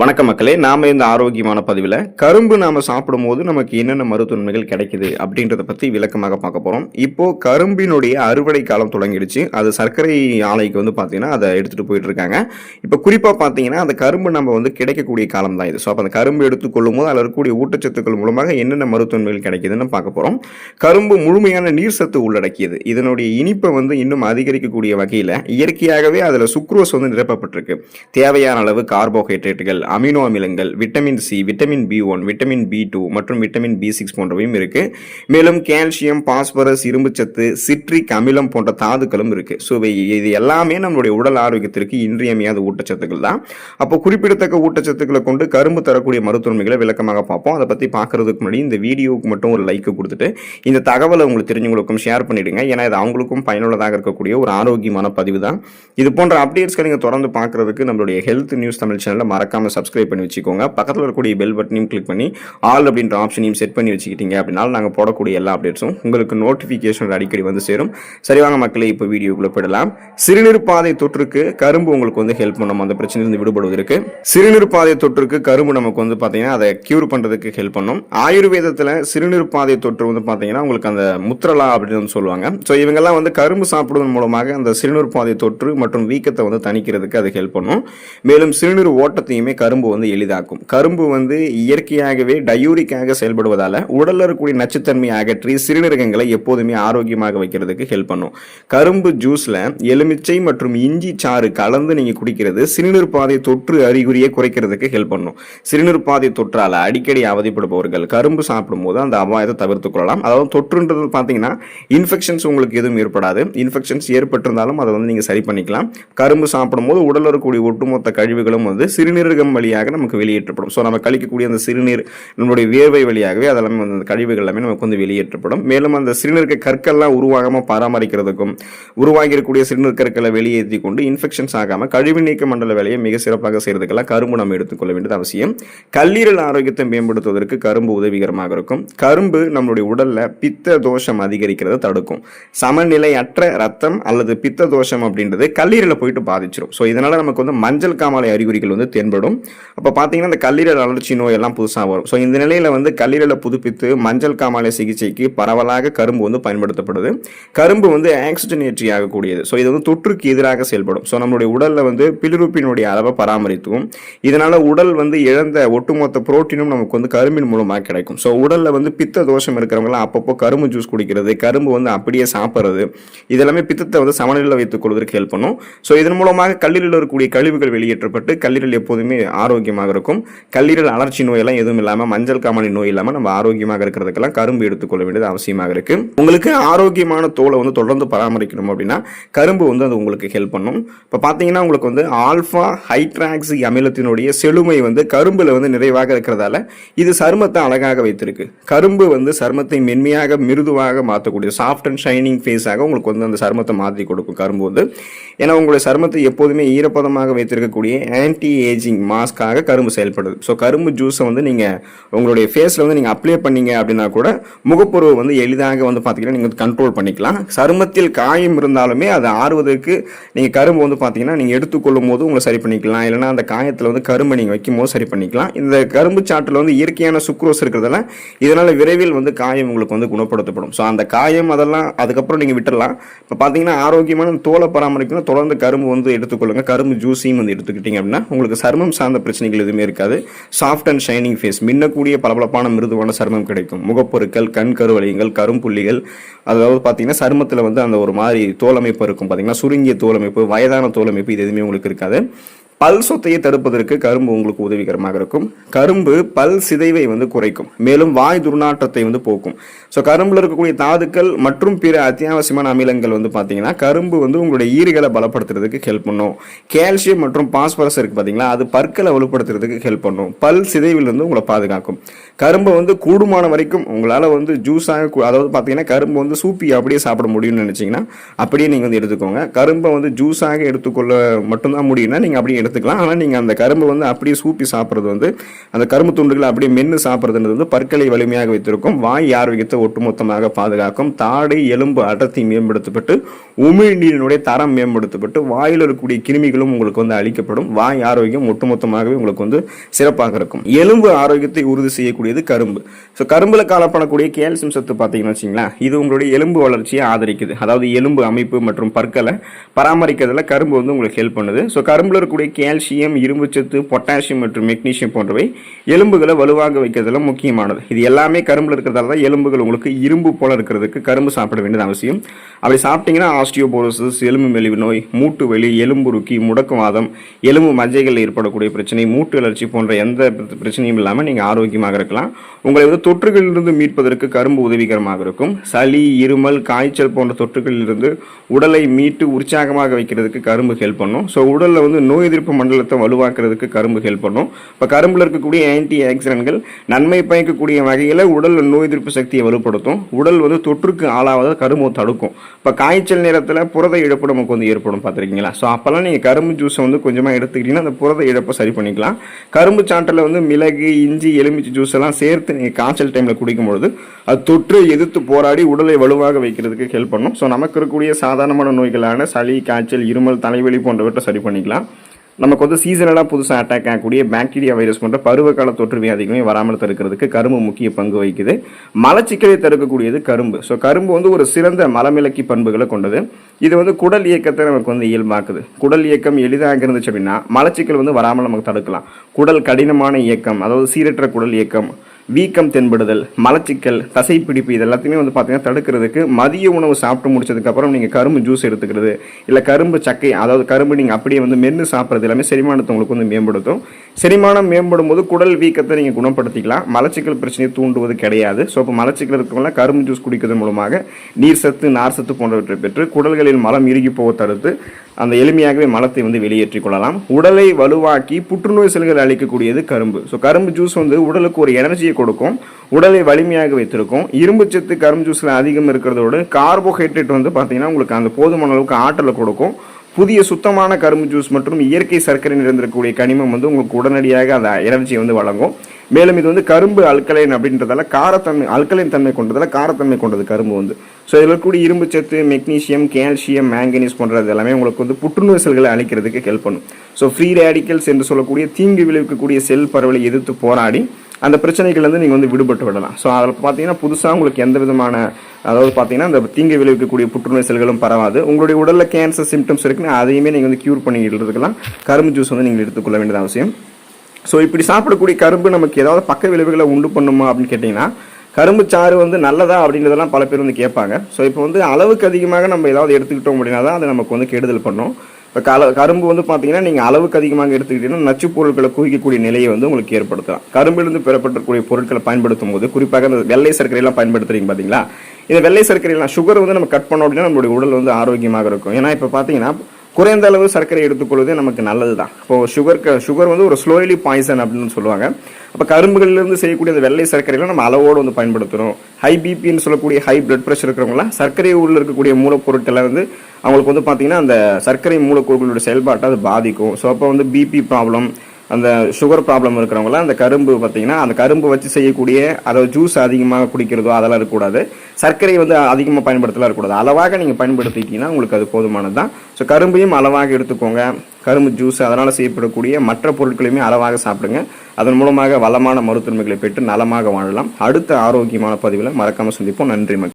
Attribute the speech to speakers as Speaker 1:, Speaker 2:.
Speaker 1: வணக்க மக்களே நாம இந்த ஆரோக்கியமான பதிவில் கரும்பு நாம சாப்பிடும்போது நமக்கு என்னென்ன மருத்துவன்மைகள் கிடைக்குது அப்படின்றத பத்தி விளக்கமாக பார்க்க போறோம். இப்போ கரும்பினுடைய அறுவடை காலம் தொடங்கிடுச்சு. அது சர்க்கரை ஆலைக்கு வந்து பார்த்தீங்கன்னா அதை எடுத்துட்டு போயிட்டு இருக்காங்க. இப்போ குறிப்பாக பார்த்தீங்கன்னா அந்த கரும்பு நம்ம வந்து கிடைக்கக்கூடிய காலம் தான் இது. ஸோ அப்போ அந்த கரும்பு எடுத்துக்கொள்ளும் போது அதில் இருக்கக்கூடிய ஊட்டச்சத்துக்கள் மூலமாக என்னென்ன மருத்துவன்மைகள் கிடைக்குதுன்னு பார்க்க போறோம். கரும்பு முழுமையான நீர் சத்து உள்ளடக்கியது. இதனுடைய இனிப்பை வந்து இன்னும் அதிகரிக்கக்கூடிய வகையில் இயற்கையாகவே அதில் சுக்ரோஸ் வந்து நிரப்பப்பட்டிருக்கு. தேவையான அளவு கார்போஹைட்ரேட்டுகள் அமினோ அமிலங்கள் vitamin C vitamin B one vitamin B two மற்றும் விட்டமின் பி சிக்ஸ் போன்றவையும் இருக்குது மேலும் கால்சியம் பாஸ்பரஸ் இரும்புச்சத்து சிட்ரிக் அமிலம் போன்ற தாதுக்களும் இருக்குது ஸோ இது எல்லாமே நம்மளுடைய உடல் ஆரோக்கியத்திற்கு இன்றியமையாத ஊட்டச்சத்துக்கள் தான். அப்போ குறிப்பிடத்தக்க ஊட்டச்சத்துக்களை கொண்டு கரும்பு தரக்கூடிய மருத்துவமைகளை விளக்கமாக பார்ப்போம். அதை பற்றி பார்க்குறதுக்கு முன்னாடி இந்த வீடியோவுக்கு மட்டும் ஒரு லைக் கொடுத்துட்டு இந்த தகவலை உங்களுக்கு தெரிஞ்சவங்களுக்கும் ஷேர் பண்ணிவிடுங்க ஏன்னா இது அவங்களுக்கும் பயனுள்ளதாக இருக்கக்கூடிய ஒரு ஆரோக்கியமான பதிவு தான். இது போன்ற அப்டேட்ஸ்களை நீங்கள் தொடர்ந்து பார்க்குறதுக்கு நம்மளுடைய ஹெல்த் நியூஸ் தமிழ் சேனலில் மறக்காமல் சப்ஸ்கிரைப் பண்ணி வச்சுக்கோங்க. பக்கத்தில் இருக்கக்கூடிய பெல் பட்டனையும் கிளிக் பண்ணி ஆல் அப்படின்ற ஆப்ஷனையும் செட் பண்ணி வச்சுக்கிட்டீங்க அப்படின்னால நாங்கள் போடக்கூடிய எல்லா அப்டேட்ஸும் உங்களுக்கு நோட்டிஃபிகேஷன் அடிக்கடி வந்து சேரும். சரிவாங்க மக்களே இப்போ வீடியோக்குள்ளே போயிடலாம். சிறுநீர் பாதை தொற்றுக்கு கரும்பு உங்களுக்கு வந்து ஹெல்ப் பண்ணும். அந்த பிரச்சனையிலிருந்து விடுபடுவதற்கு சிறுநீர் பாதை தொற்றுக்கு கரும்பு நமக்கு வந்து பார்த்தீங்கன்னா அதை கியூர் பண்ணுறதுக்கு ஹெல்ப் பண்ணும். ஆயுர்வேதத்தில் சிறுநீர் பாதை தொற்று வந்து பார்த்தீங்கன்னா உங்களுக்கு அந்த முத்திரலா அப்படின்னு வந்து சொல்லுவாங்க. ஸோ இவங்கெல்லாம் வந்து கரும்பு சாப்பிடுவதன் மூலமாக அந்த சிறுநீர் பாதை தொற்று மற்றும் வீக்கத்தை வந்து தணிக்கிறதுக்கு அது ஹெல்ப் பண்ணும். மேலும் சிறுநீர் ஓட்டத்தையுமே கரும்பு வந்து எளிதாக்கும். கரும்பு வந்து இயற்கையாகவே டயூரிக்காக செயல்படுவதால் உடலில் இருக்கக்கூடிய நச்சுத்தன்மையை அகற்றி சிறுநீரகங்களை எப்போதுமே ஆரோக்கியமாக வைக்கிறதுக்கு ஹெல்ப் பண்ணும். கரும்பு ஜூஸ்ல எலுமிச்சை மற்றும் இஞ்சி சாறு கலந்து நீங்க குடிக்கிறது சிறுநீர் பாதை தொற்று அறிகுறியை குறைக்கிறதுக்கு ஹெல்ப் பண்ணும். சிறுநீர் பாதை தொற்றால் அடிக்கடி அவதிப்படுபவர்கள் கரும்பு சாப்பிடும்போது அந்த அபாயத்தை தவிர்த்துக் கொள்ளலாம். அதாவது தொற்றுன்றது பார்த்தீங்கன்னா இன்ஃபெக்ஷன்ஸ் உங்களுக்கு எதுவும் ஏற்படாது. இன்ஃபெக்ஷன்ஸ் ஏற்பட்டிருந்தாலும் அதை வந்து நீங்கள் சரி பண்ணிக்கலாம். கரும்பு சாப்பிடும்போது உடலில் இருக்கக்கூடிய ஒட்டுமொத்த கழிவுகளும் வந்து சிறுநீரகம் வழியாக நமக்கு வெளியேற்றப்படும். ஸோ நம்ம கழிக்கக்கூடிய அந்த சிறுநீர் நம்மளுடைய வேர்வை வழியாகவே அதெல்லாமே வந்து அந்த கழிவுகள் எல்லாமே நமக்கு வந்து வெளியேற்றப்படும். மேலும் அந்த சிறுநீருக்கு கற்கள்லாம் உருவாகாம பராமரிக்கிறதுக்கும் உருவாகிருக்கக்கூடிய சிறுநீர் கற்களை வெளியேற்றி கொண்டு இன்ஃபெக்ஷன்ஸ் ஆகாமல் கழிவு நீக்க மண்டல வேலையை மிக சிறப்பாக செய்கிறதுக்கெல்லாம் கரும்பு நம்ம எடுத்துக்கொள்ள வேண்டியது அவசியம். கல்லீரல் ஆரோக்கியத்தை மேம்படுத்துவதற்கு கரும்பு உதவிகரமாக இருக்கும். கரும்பு நம்மளுடைய உடலில் பித்த தோஷம் அதிகரிக்கிறத தடுக்கும். சமநிலையற்ற ரத்தம் அல்லது பித்த தோஷம் அப்படின்றது கல்லீரலை போயிட்டு பாதிச்சிடும் ஸோ இதனால் நமக்கு வந்து மஞ்சள் காமாலை அறிகுறிகள் வந்து தென்படும். அப்போ பார்த்தீங்கன்னா இந்த கல்லீரல் அலர்ச்சி நோய் எல்லாம் புதுசாக வரும். ஸோ இந்த நிலையில் வந்து கல்லீரலை புதுப்பித்து மஞ்சள் காமாலை சிகிச்சைக்கு பரவலாக கரும்பு வந்து பயன்படுத்தப்படுது. கரும்பு வந்து ஆக்சிஜனேற்றி ஆகக்கூடியது. ஸோ இது வந்து தொற்றுக்கு எதிராக செயல்படும். ஸோ நம்மளுடைய உடலில் வந்து பிலிருப்பினுடைய அளவை பராமரித்தும் இதனால் உடல் வந்து இழந்த ஒட்டுமொத்த புரோட்டீனும் நமக்கு வந்து கரும்பின் மூலமாக கிடைக்கும். ஸோ உடலில் வந்து பித்த தோஷம் இருக்கிறவங்களாம் அப்பப்போ கரும்பு ஜூஸ் குடிக்கிறது கரும்பு வந்து அப்படியே சாப்பிட்றது இதெல்லாமே பித்தத்தை வந்து சமநிலையில் வைத்துக் கொள்வதற்கு ஹெல்ப் பண்ணும். ஸோ இதன் மூலமாக கல்லீரலில் இருக்கக்கூடிய கழிவுகள் வெளியேற்றப்பட்டு கல்லீரல் எப்போதுமே ஆரோக்கியமாக இருக்கும் கல்லீரல் அலர்ச்சி நோயெல்லாம் எதுவும் இல்லாமல் மஞ்சள் காமாலை நோய் இல்லாமல் நம்ம ஆரோக்கியமாக இருக்கிறதுக்கெல்லாம் கரும்பு எடுத்துக்கொள்ள வேண்டியது அவசியமாக இருக்கு உங்களுக்கு ஆரோக்கியமான தோலை வந்து தொடர்ந்து பராமரிக்கணும் அப்படின்னா கரும்பு வந்து அது உங்களுக்கு ஹெல்ப் பண்ணும். இப்போ பார்த்தீங்கன்னா உங்களுக்கு வந்து ஆல்ஃபா ஹைட்ராக்சி அமிலத்தினுடைய செழுமை வந்து கரும்பில் வந்து நிறைவாக இருக்கிறதால இது சருமத்தை அழகாக வைத்திருக்கு. கரும்பு வந்து சருமத்தை மென்மையாக மிருதுவாக மாற்றக்கூடிய சாஃப்ட் அண்ட் ஷைனிங் ஃபேஸாக உங்களுக்கு வந்து அந்த சருமத்தை மாற்றி கொடுக்கும் கரும்பு வந்து. ஏன்னா உங்களுடைய சருமத்தை எப்போதுமே ஈரப்பதமாக வைத்திருக்கக்கூடிய ஆன்டி ஏஜிங் மாஸ்க்காக கரும்பு செயல்படுது. ஸோ கரும்பு ஜூஸை வந்து நீங்கள் உங்களுடைய ஃபேஸில் வந்து நீங்கள் அப்ளை பண்ணீங்க அப்படின்னா கூட முகப்பொருவை வந்து எளிதாக வந்து பார்த்தீங்கன்னா நீங்கள் கண்ட்ரோல் பண்ணிக்கலாம். சருமத்தில் காயம் இருந்தாலுமே அது ஆறுவதற்கு நீங்கள் கரும்பு வந்து பார்த்தீங்கன்னா நீங்கள் எடுத்துக்கொள்ளும் போது உங்களை சரி பண்ணிக்கலாம். இல்லைன்னா அந்த காயத்தில் வந்து கரும்பை நீங்கள் வைக்கும் போது சரி பண்ணிக்கலாம். இந்த கரும்பு சாற்றில் வந்து இயற்கையான சுக்ரோஸ் இருக்கிறதால இதனால் விரைவில் வந்து காயம் உங்களுக்கு வந்து குணப்படுத்தப்படும். ஸோ அந்த காயம் அதெல்லாம் அதுக்கப்புறம் நீங்கள் விட்டுடலாம் இப்போ பார்த்தீங்கன்னா ஆரோக்கியமான தோலை பராமரிக்கணும். தொடர்ந்து கரும்பு வந்து எடுத்துக்கொள்ளுங்க. கரும்பு ஜூஸையும் வந்து எடுத்துக்கிட்டீங்க அப்படின்னா உங்களுக்கு சருமம் சார்ந்த பிரச்சனைகள் எதுவுமே இருக்காது. சாஃப்ட் அண்ட் ஷைனிங் ஃபேஸ் மின்னக்கூடிய பளபளப்பான மிருதுவான சருமம் கிடைக்கும். முகப்பொருட்கள் கண் கருவளையங்கள் கரும்புள்ளிகள் அதாவது பார்த்தீங்கன்னா சருமத்தில் வந்து அந்த ஒரு மாதிரி தோலமைப்பு இருக்கும். பார்த்தீங்கன்னா சுருங்கிய தோலமைப்பு வயதான தோலமைப்பு இது எதுவுமே உங்களுக்கு இருக்காது. பல் சொத்தையை தடுப்பதற்கு கரும்பு உங்களுக்கு உதவிகரமாக இருக்கும். கரும்பு பல் சிதைவை வந்து குறைக்கும். மேலும் வாய் துர்நாற்றத்தை வந்து போக்கும். ஸோ கரும்பில் இருக்கக்கூடிய தாதுக்கள் மற்றும் பிற அத்தியாவசியமான அமிலங்கள் வந்து பார்த்தீங்கன்னா கரும்பு வந்து உங்களுடைய ஈறுகளை பலப்படுத்துறதுக்கு ஹெல்ப் பண்ணும். கால்சியம் மற்றும் பாஸ்பரஸ் இருக்கு பார்த்தீங்களா அது பற்களை வலுப்படுத்துறதுக்கு ஹெல்ப் பண்ணும். பல் சிதைவிலிருந்து உங்களை பாதுகாக்கும். கரும்பை வந்து கூடுமான வரைக்கும் உங்களால் வந்து ஜூஸாக அதாவது பார்த்தீங்கன்னா கரும்பு வந்து சூப்பி அப்படியே சாப்பிட முடியும்னு நினச்சிங்கன்னா அப்படியே நீங்கள் வந்து எடுத்துக்கோங்க. கரும்பை வந்து ஜூஸாக எடுத்துக்கொள்ள மட்டும்தான் முடியும்னா நீங்கள் அப்படியே எடுத்துக்கலாம். ஆனால் நீங்கள் அந்த கரும்பு வந்து அப்படியே சூப்பி சாப்பிட்றது வந்து அந்த கரும்பு துண்டுகளை அப்படியே மென்று சாப்பிட்றதுன்றது வந்து பற்களை வலிமையாக வைத்திருக்கும். வாய் ஆரோக்கியத்தை ஒட்டுமொத்தமாக பாதுகாக்கும். தாடை எலும்பு அடர்த்தி மேம்படுத்தப்பட்டு உமிழ்நீரினுடைய தரம் மேம்படுத்தப்பட்டு வாயில் இருக்கக்கூடிய கிருமிகளும் உங்களுக்கு வந்து அளிக்கப்படும் வாய் ஆரோக்கியம் ஒட்டுமொத்தமாகவே உங்களுக்கு வந்து சிறப்பாக இருக்கும். எலும்பு ஆரோக்கியத்தை உறுதி செய்யக்கூடியது கரும்பு. ஸோ கரும்பில் காலப்படக்கூடிய கேல்சியம் சத்து பார்த்தீங்கன்னு வச்சிங்களேன் இது உங்களுடைய எலும்பு வளர்ச்சியை ஆதரிக்குது. அதாவது எலும்பு அமைப்பு மற்றும் பற்களை பராமரிக்கிறதுல கரும்பு வந்து உங்களுக்கு ஹெல்ப் பண்ணுது. ஸோ கரும்பில் இருக்கக்கூடிய கால்சியம் இரும்புச்சத்து பொட்டாசியம் மற்றும் மெக்னீஷியம் போன்றவை எலும்புகளை வலுவாக வைக்கிறதுல முக்கியமானது. இது எல்லாமே கரும்பில் இருக்கிறதால தான் எலும்புகள் உங்களுக்கு இரும்பு போல இருக்கிறதுக்கு கரும்பு சாப்பிட வேண்டியது அவசியம். அப்படி சாப்பிட்டீங்கன்னா ஆஸ்டியோபோரோசிஸ் எலும்பு மெலிவு நோய் மூட்டு வலி எலும்புருக்கி முடக்குவாதம் எலும்பு மஜ்ஜைகள் ஏற்படக்கூடிய பிரச்சனை மூட்டு வளர்ச்சி போன்ற எந்த பிரச்சனையும் இல்லாமல் நீங்கள் ஆரோக்கியமாக இருக்கலாம். உங்களை வந்து தொற்றுகளிலிருந்து மீட்பதற்கு கரும்பு உதவிகரமாக இருக்கும். சளி இருமல் காய்ச்சல் போன்ற தொற்றுகளிலிருந்து உடலை மீட்டு உற்சாகமாக வைக்கிறதுக்கு கரும்பு ஹெல்ப் பண்ணும். ஸோ உடலில் வந்து நோய் எதிர்ப்பு மண்டலத்தை வலுவாக்குறதுக்கு கரும்பு ஹெல்ப் பண்ணும். இப்போ கரும்பில் இருக்கக்கூடிய ஆன்டி ஆக்சிடென்ட்கள் நன்மை பயக்கக்கூடிய வகையில் உடல் நோய் எதிர்ப்பு சக்தியை வலுப்படுத்தும். உடல் வந்து தொற்றுக்கு ஆளாவதை கரும்பு தடுக்கும். இப்போ காய்ச்சல் நேரத்தில் புரத இழப்பு நமக்கு வந்து ஏற்படும் பார்த்துருக்கீங்களா? ஸோ அப்போல்லாம் நீங்கள் கரும்பு ஜூஸை வந்து கொஞ்சமாக எடுத்துக்கிட்டீங்கன்னா அந்த புரத இழப்பை சரி பண்ணிக்கலாம். கரும்பு சான்றில் வந்து மிளகு இஞ்சி எலுமிச்சை ஜூஸ் எல்லாம் சேர்த்து நீங்கள் காய்ச்சல் டைமில் குடிக்கும்பொழுது அது தொற்றை எதிர்த்து போராடி உடலை வலுவாக வைக்கிறதுக்கு ஹெல்ப் பண்ணும். ஸோ நமக்கு இருக்கக்கூடிய சாதாரணமான நோய்களான சளி காய்ச்சல் இருமல் தலைவலி போன்றவற்றை சரி பண்ணிக்கலாம். நமக்கு வந்து சீசனலாக புதுசாக அட்டாக் ஆகக்கூடிய பாக்டீரியா வைரஸ் போன்ற பருவகால தொற்று வியாதிகளுமே வராமல் தடுக்கிறதுக்கு கரும்பு முக்கிய பங்கு வகிக்குது. மலச்சிக்கலை தடுக்கக்கூடியது கரும்பு. ஸோ கரும்பு வந்து ஒரு சிறந்த மலமிளக்கி பண்புகளை கொண்டது. இது வந்து குடல் இயக்கத்தை நமக்கு வந்து இயல்பாக்குது. குடல் இயக்கம் எளிதாக இருந்துச்சு அப்படின்னா மலச்சிக்கல் வந்து வராமல் நமக்கு தடுக்கலாம். குடல் கடினமான இயக்கம் அதாவது சீரற்ற குடல் இயக்கம் வீக்கம் தென்படுதல் மலச்சிக்கல் தசைப்பிடிப்பு இது எல்லாத்தையுமே வந்து பார்த்தீங்கன்னா தடுக்கிறதுக்கு மதிய உணவு சாப்பிட்டு முடிச்சதுக்கப்புறம் நீங்கள் கரும்பு ஜூஸ் எடுத்துக்கிறது இல்லை கரும்பு சக்கை அதாவது கரும்பு நீங்கள் அப்படியே வந்து மென்று சாப்பிட்றது எல்லாமே செரிமானத்தை உங்களுக்கு வந்து மேம்படுத்தும். செரிமானம் மேம்படும் போது குடல் வீக்கத்தை நீங்கள் குணப்படுத்திக்கலாம். மலச்சிக்கல் பிரச்சனையை தூண்டுவது கிடையாது. ஸோ இப்போ மலச்சிக்கல் இருக்கவங்களாம் கரும்பு ஜூஸ் குடிக்கிறது மூலமாக நீர் சத்து நார் சத்து போன்றவற்றை பெற்று குடல்களில் மலம் இறுகி போக தடுத்து அந்த எளிமையாகவே மலத்தை வந்து வெளியேற்றிக் கொள்ளலாம். உடலை வலுவாக்கி புற்றுநோய் செல்கள் அளிக்கக்கூடியது கரும்பு. ஸோ கரும்பு ஜூஸ் வந்து உடலுக்கு ஒரு எனர்ஜியை கொடுக்கும். உடலை வலிமையாக வைத்திருக்கும். இரும்பு சத்து கரும்பு ஜூஸில் அதிகம் இருக்கிறதோடு கார்போஹைட்ரேட் வந்து பார்த்தீங்கன்னா உங்களுக்கு அந்த போதுமான அளவுக்கு ஆற்றலை கொடுக்கும். புதிய சுத்தமான கரும்பு ஜூஸ் மற்றும் இயற்கை சர்க்கரை நிறைந்திருக்கக்கூடிய கனிமம் வந்து உங்களுக்கு உடனடியாக அந்த எனர்ஜியை வந்து வழங்கும். மேலும் இது வந்து கரும்பு அல்கலைன் அப்படின்றதால காரத்தன்மை அல்கலைன் தன்மை கொண்டதால் காரத்தன்மை கொண்டது கரும்பு வந்து. ஸோ இதில் இருக்கக்கூடிய இரும்பு சத்து மெக்னீசியம் கால்சியம் மேங்கனீஸ் போன்றது எல்லாமே உங்களுக்கு வந்து புற்றுநோய் செல்களை அழிக்கிறதுக்கு ஹெல்ப் பண்ணும். ஸோ ஃப்ரீ ரேடிக்கல்ஸ் என்று சொல்லக்கூடிய தீங்கு விளைவிக்கக்கூடிய செல் பரவலை எதிர்த்து போராடி அந்த பிரச்சனைகள்லேருந்து நீங்கள் வந்து விடுபட்டு விடலாம். ஸோ அதில் பார்த்தீங்கன்னா புதுசாக உங்களுக்கு எந்த விதமான அதாவது பார்த்தீங்கன்னா அந்த தீங்கு விளைவிக்கக்கூடிய புற்றுநோய் செல்களும் பரவாது. உங்களுடைய உடலில் கேன்சர் சிம்டம்ஸ் இருக்குன்னு அதையுமே நீங்கள் வந்து க்யூர் பண்ணிக்கிறதுக்கெல்லாம் கரும்பு ஜூஸ் வந்து நீங்கள் எடுத்துக்கொள்ள வேண்டியது அவசியம். ஸோ இப்படி சாப்பிடக்கூடிய கரும்பு நமக்கு ஏதாவது பக்க விளைவுகளை உண்டு பண்ணுமா அப்படின்னு கேட்டிங்கன்னா கரும்பு சாறு வந்து நல்லதா அப்படின்றதெல்லாம் பல பேர் வந்து கேட்பாங்க. ஸோ இப்போ வந்து அளவுக்கு அதிகமாக நம்ம ஏதாவது எடுத்துக்கிட்டோம் அப்படின்னா தான் அது நமக்கு வந்து கெடுதல் பண்ணும். இப்போ கல கரும்பு வந்து பார்த்தீங்கன்னா நீங்கள் அளவுக்கு அதிகமாக எடுத்துக்கிட்டீங்கன்னா நச்சுப் பொருட்களை குவிக்கக்கூடிய நிலையை வந்து உங்களுக்கு ஏற்படுத்தலாம். கரும்பிலிருந்து பெறப்பட்டக்கூடிய பொருட்களை பயன்படுத்தும் போது குறிப்பாக அந்த வெள்ளை சர்க்கரையெல்லாம் பயன்படுத்துறீங்க பார்த்தீங்களா? இந்த வெள்ளை சர்க்கரையெல்லாம் சுகர் வந்து நம்ம கட் பண்ணோம் அப்படின்னா நம்மளுடைய உடல் வந்து ஆரோக்கியமாக இருக்கும். ஏன்னா இப்போ பார்த்தீங்கன்னா குறைந்த அளவு சர்க்கரை எடுத்துக்கொள்வதே நமக்கு நல்லது தான் இப்போது சுகர் சுகர் வந்து ஒரு ஸ்லோலி பாய்சன் அப்படின்னு சொல்லுவாங்க. அப்போ கரும்புகளிலிருந்து செய்யக்கூடிய அந்த வெள்ளை சர்க்கரையெல்லாம் நம்ம அளவோடு வந்து பயன்படுத்துகிறோம் ஹை பிபின்னு சொல்லக்கூடிய ஹை பிளட் ப்ரெஷர் இருக்கிறவங்களாம் சர்க்கரை உள்ள இருக்கக்கூடிய மூலப்பொருட்களை வந்து அவங்களுக்கு வந்து பார்த்தீங்கன்னா அந்த சர்க்கரை மூலக்கூறுகளோட செயல்பாட்டை அது பாதிக்கும். ஸோ அப்போ வந்து பிபி ப்ராப்ளம் அந்த சுகர் ப்ராப்ளம் இருக்கிறவங்களாம் அந்த கரும்பு பார்த்தீங்கன்னா அந்த கரும்பு வச்சு செய்யக்கூடிய அதாவது ஜூஸ் அதிகமாக குடிக்கிறதோ அதெல்லாம் இருக்கக்கூடாது. சர்க்கரை வந்து அதிகமாக பயன்படுத்தலாம் இருக்கக்கூடாது. அளவாக நீங்கள் பயன்படுத்திட்டீங்கன்னா உங்களுக்கு அது போதுமானது தான். ஸோ கரும்பையும் அளவாக எடுத்துக்கோங்க. கரும்பு ஜூஸ் அதனால் செய்யப்படக்கூடிய மற்ற பொருட்களையுமே அளவாக சாப்பிடுங்க. அதன் மூலமாக வளமான மருத்துவமைகளை பெற்று நலமாக வாழலாம். அடுத்த ஆரோக்கியமான பதிவில் மறக்காமல் சந்திப்போம். நன்றி மக்கள்.